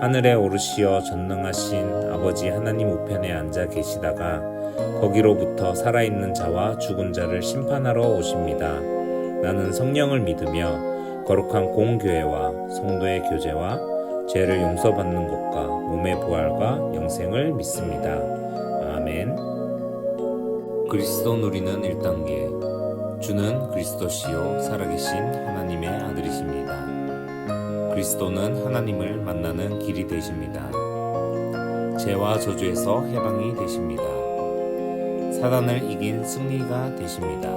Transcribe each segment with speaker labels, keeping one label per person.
Speaker 1: 하늘에 오르시어 전능하신 아버지 하나님 우편에 앉아 계시다가 거기로부터 살아있는 자와 죽은 자를 심판하러 오십니다. 나는 성령을 믿으며 거룩한 공교회와 성도의 교제와 죄를 용서받는 것과 몸의 부활과 영생을 믿습니다. 아멘. 그리스도 누리는 1단계. 주는 그리스도시요 살아계신 하나님의 아들이십니다. 그리스도는 하나님을 만나는 길이 되십니다. 죄와 저주에서 해방이 되십니다. 사단을 이긴 승리가 되십니다.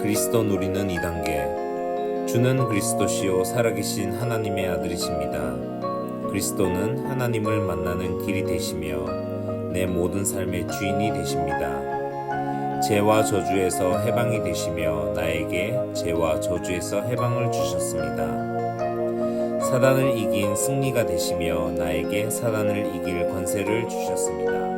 Speaker 1: 그리스도 누리는 2단계. 주는 그리스도시요 살아계신 하나님의 아들이십니다. 그리스도는 하나님을 만나는 길이 되시며 내 모든 삶의 주인이 되십니다. 죄와 저주에서 해방이 되시며 나에게 죄와 저주에서 해방을 주셨습니다. 사단을 이긴 승리가 되시며 나에게 사단을 이길 권세를 주셨습니다.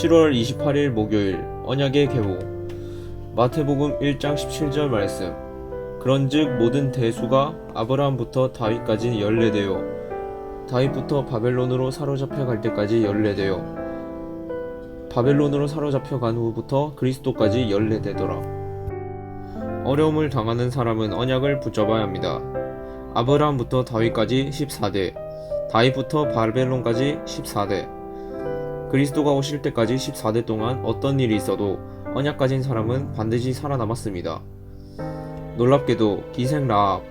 Speaker 2: 7월 28일 목요일 언약의 계보 마태복음 1장 17절 말씀. 그런즉 모든 대수가 아브라함부터 다윗까지 연례되어 다윗부터 바벨론으로 사로잡혀 갈 때까지 연례되어 바벨론으로 사로잡혀 간 후부터 그리스도까지 연례되더라. 어려움을 당하는 사람은 언약을 붙잡아야 합니다. 아브라함부터 다윗까지 14대 다윗부터 바벨론까지 14대 그리스도가 오실 때까지 14대 동안 어떤 일이 있어도 언약 가진 사람은 반드시 살아남았습니다. 놀랍게도 기생 라합,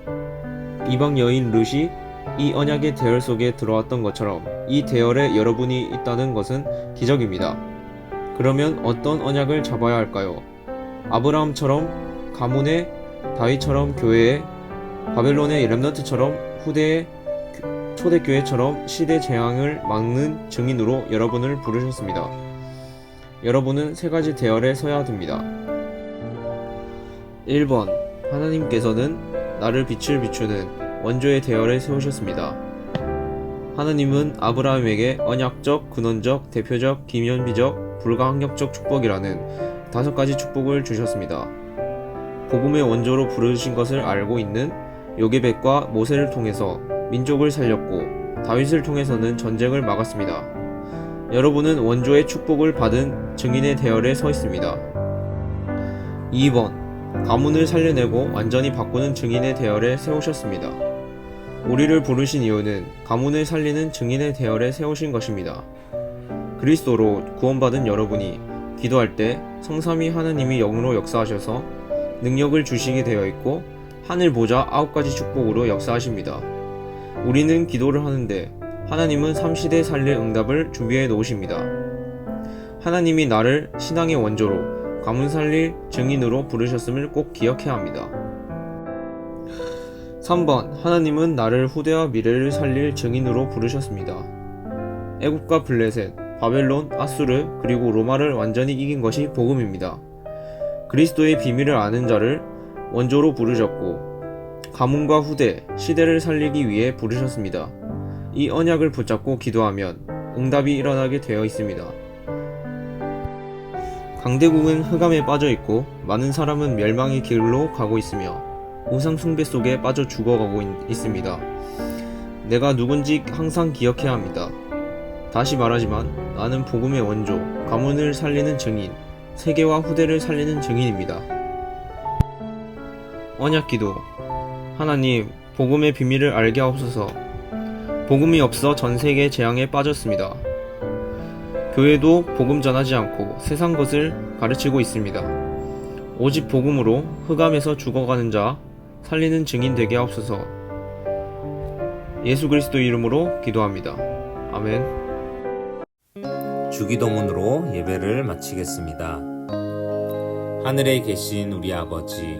Speaker 2: 이방 여인 르시 이 언약의 대열 속에 들어왔던 것처럼 이 대열에 여러분이 있다는 것은 기적입니다. 그러면 어떤 언약을 잡아야 할까요? 아브라함처럼 가문의 다윗처럼 교회에 바벨론의 렘넌트처럼 후대의 초대교회처럼 시대 재앙을 막는 증인으로 여러분을 부르셨습니다. 여러분은 세 가지 대열에 서야 됩니다. 1번 하나님께서는 나를 빛을 비추는 원조의 대열에 세우셨습니다. 하나님은 아브라함에게 언약적, 근원적, 대표적, 기면비적, 불가항력적 축복이라는 다섯 가지 축복을 주셨습니다. 복음의 원조로 부르신 것을 알고 있는 요게벳과 모세를 통해서 민족을 살렸고 다윗을 통해서는 전쟁을 막았습니다. 여러분은 원조의 축복을 받은 증인의 대열에 서 있습니다. 2번 가문을 살려내고 완전히 바꾸는 증인의 대열에 세우셨습니다. 우리를 부르신 이유는 가문을 살리는 증인의 대열에 세우신 것입니다. 그리스도로 구원받은 여러분이 기도할 때 성삼위 하나님이 영으로 역사하셔서 능력을 주시게 되어 있고 하늘 보좌 아홉 가지 축복으로 역사하십니다. 우리는 기도를 하는데 하나님은 삼시대 살릴 응답을 준비해 놓으십니다. 하나님이 나를 신앙의 원조로 가문 살릴 증인으로 부르셨음을 꼭 기억해야 합니다. 3번 하나님은 나를 후대와 미래를 살릴 증인으로 부르셨습니다. 애국과 블레셋, 바벨론, 아수르 그리고 로마를 완전히 이긴 것이 복음입니다. 그리스도의 비밀을 아는 자를 원조로 부르셨고 가문과 후대, 시대를 살리기 위해 부르셨습니다. 이 언약을 붙잡고 기도하면 응답이 일어나게 되어 있습니다. 강대국은 흑암에 빠져 있고 많은 사람은 멸망의 길로 가고 있으며 우상 숭배 속에 빠져 죽어가고 있, 있습니다. 내가 누군지 항상 기억해야 합니다. 다시 말하지만 나는 복음의 원조, 가문을 살리는 증인, 세계와 후대를 살리는 증인입니다. 언약 기도 하나님, 복음의 비밀을 알게 하옵소서. 복음이 없어 전 세계 재앙에 빠졌습니다. 교회도 복음 전하지 않고 세상 것을 가르치고 있습니다. 오직 복음으로 흑암에서 죽어가는 자 살리는 증인 되게 하옵소서. 예수 그리스도 이름으로 기도합니다. 아멘.
Speaker 1: 주기도문으로 예배를 마치겠습니다. 하늘에 계신 우리 아버지,